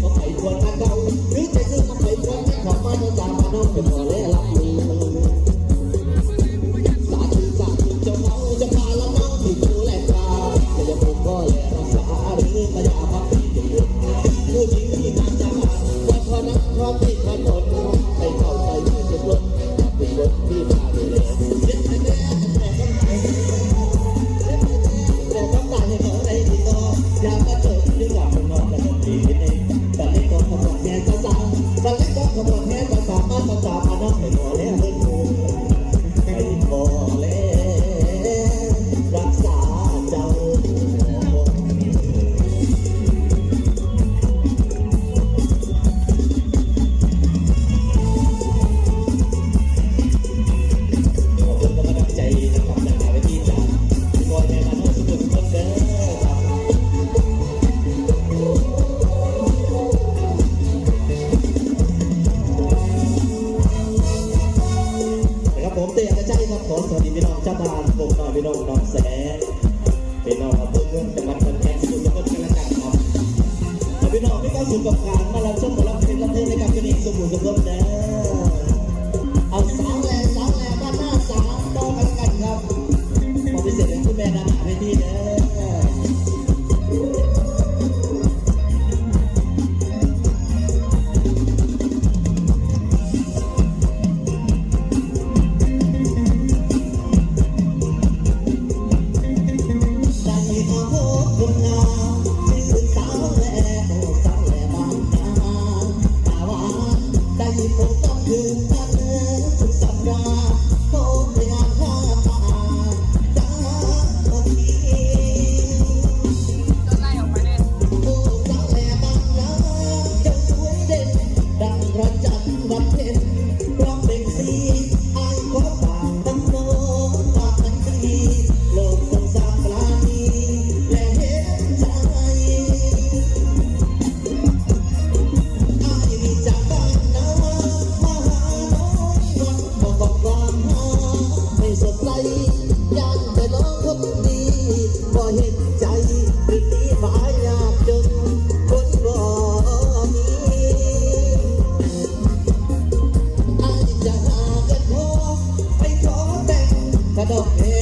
我睇过太。 จะบานผมหน่อยพี่น้องน้องแสนพี่น้องครัเพื่อนเพื่อนจังหวัดกำแพงสุดก็กำลังกันครับพี่น้องที่ก็สู่กับการมาล้วชมรับเพลงรับเพลงในการกระดิ่สมุนกับเพื่อแล้ว Về một. บอกเอ